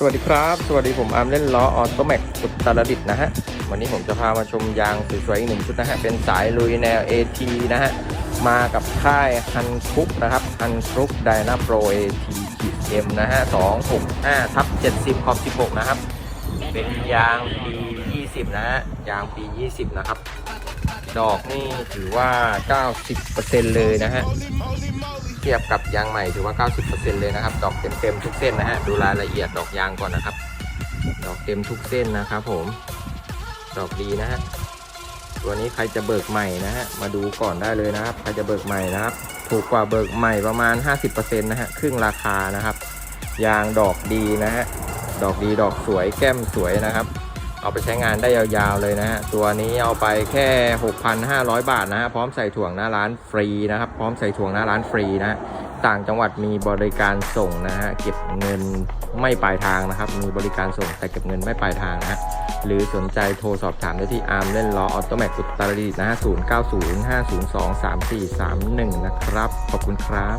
สวัสดีครับ สวัสดีผมอาร์มเล่นล้อออโตแม็กอุตรดิตนะฮะ วันนี้ผมจะพามาชมยางสวยๆอีกหนึ่งชุดนะฮะ เป็นสายลุยแนว AT นะฮะ มากับค่ายฮันครุกนะครับฮันครุกไดนาโปร AT เอ็มนะฮะ265ทับ70ขอบ16นะครับ เป็นยางปี20นะฮะ ยางปี20นะครับ ดอกนี่ถือว่า90%เลยนะฮะ เทียบกับยางใหม่ถือว่า 90%เลยนะครับ ดอกเต็มๆทุกเส้นนะฮะ ดูรายละเอียดดอกยางก่อนนะครับ ดอกเต็มทุกเส้นนะครับผม ดอกดีนะฮะ ตัวนี้ใครจะเบิกใหม่นะฮะ มาดูก่อนได้เลยนะครับ ใครจะเบิกใหม่นะครับ ถูกกว่าเบิกใหม่ประมาณ 50%นะฮะ ครึ่งราคานะครับ ยางดอกดีนะฮะ ดอกดีดอกสวยแก้มสวยนะครับ เอาไปใช้งานได้ยาวๆเลยนะฮะ ตัวนี้เอาไปแค่ 6,500 บาทนะฮะ พร้อมใส่ถ่วงหน้าร้านฟรีนะครับ พร้อมใส่ถ่วงหน้าร้านฟรีนะฮะต่างจังหวัดมีบริการส่งนะฮะ เก็บเงินไม่ปลายทางนะครับ มีบริการส่งแต่เก็บเงินไม่ปลายทางนะฮะ หรือสนใจโทรสอบถามได้ที่อาร์มเล่นล้อออโตแมกอุตรดิตถ์นะฮะ 0905023431 นะครับ ขอบคุณครับ